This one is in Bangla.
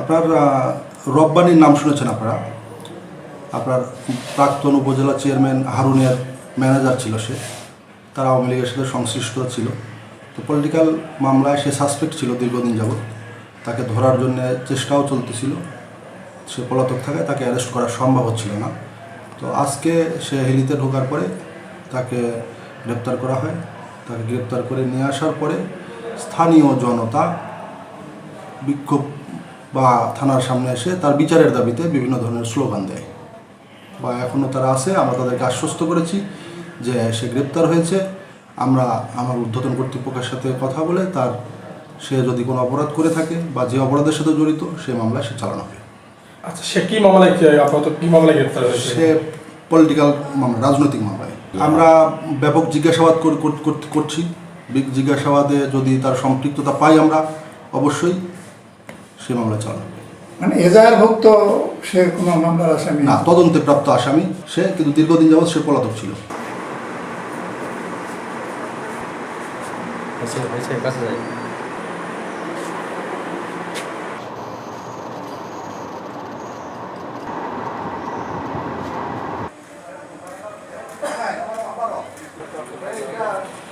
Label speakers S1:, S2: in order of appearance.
S1: আপনার রব্বানির নাম শুনেছেন আপনারা? আপনার প্রাক্তন উপজেলা চেয়ারম্যান হারুনের ম্যানেজার ছিল সে। তারা আওয়ামী লীগের সাথে সংশ্লিষ্ট ছিল। তো পলিটিক্যাল মামলায় সে সাসপেক্ট ছিল দীর্ঘদিন যাবৎ। তাকে ধরার জন্য চেষ্টাও চলতেছিল। সে পলাতক থাকায় তাকে অ্যারেস্ট করা সম্ভব হচ্ছিল না। তো আজকে সে হেলিতে ঢোকার পরে তাকে গ্রেপ্তার করা হয়। তাকে গ্রেপ্তার করে নিয়ে আসার পরে স্থানীয় জনতা বিক্ষোভ বা থানার সামনে এসে তার বিচারের দাবিতে বিভিন্ন ধরনের স্লোগান দেয়। বা এখনও তারা আছে আমরা তাদেরকে আশ্বস্ত করেছি যে সে গ্রেপ্তার হয়েছে। আমরা আমার ঊর্ধ্বতন কর্তৃপক্ষের সাথে কথা বলে তার সে যদি কোনো অপরাধ করে থাকে বা যে অপরাধের সাথে জড়িত সে মামলায় সে চালানো হবে।
S2: আচ্ছা সে কি মামলায় আপাতত কি মামলায় গ্রেপ্তার হয়েছে?
S1: সে পলিটিক্যাল মামলা রাজনৈতিক মামলায়। আমরা ব্যাপক জিজ্ঞাসাবাদ কর- কর- কর- করছি। জিজ্ঞাসাবাদে যদি তার সম্পৃক্ততা পাই আমরা অবশ্যই সে মামলা চালানো
S3: মানে এজাহারভুক্ত সে কোনো মামলার আসামি?
S1: না তদন্তে প্রাপ্ত আসামি সে কিন্তু দীর্ঘদিন যাবৎ সে পলাতক ছিল।
S4: আচ্ছা, আচ্ছা, Thank you.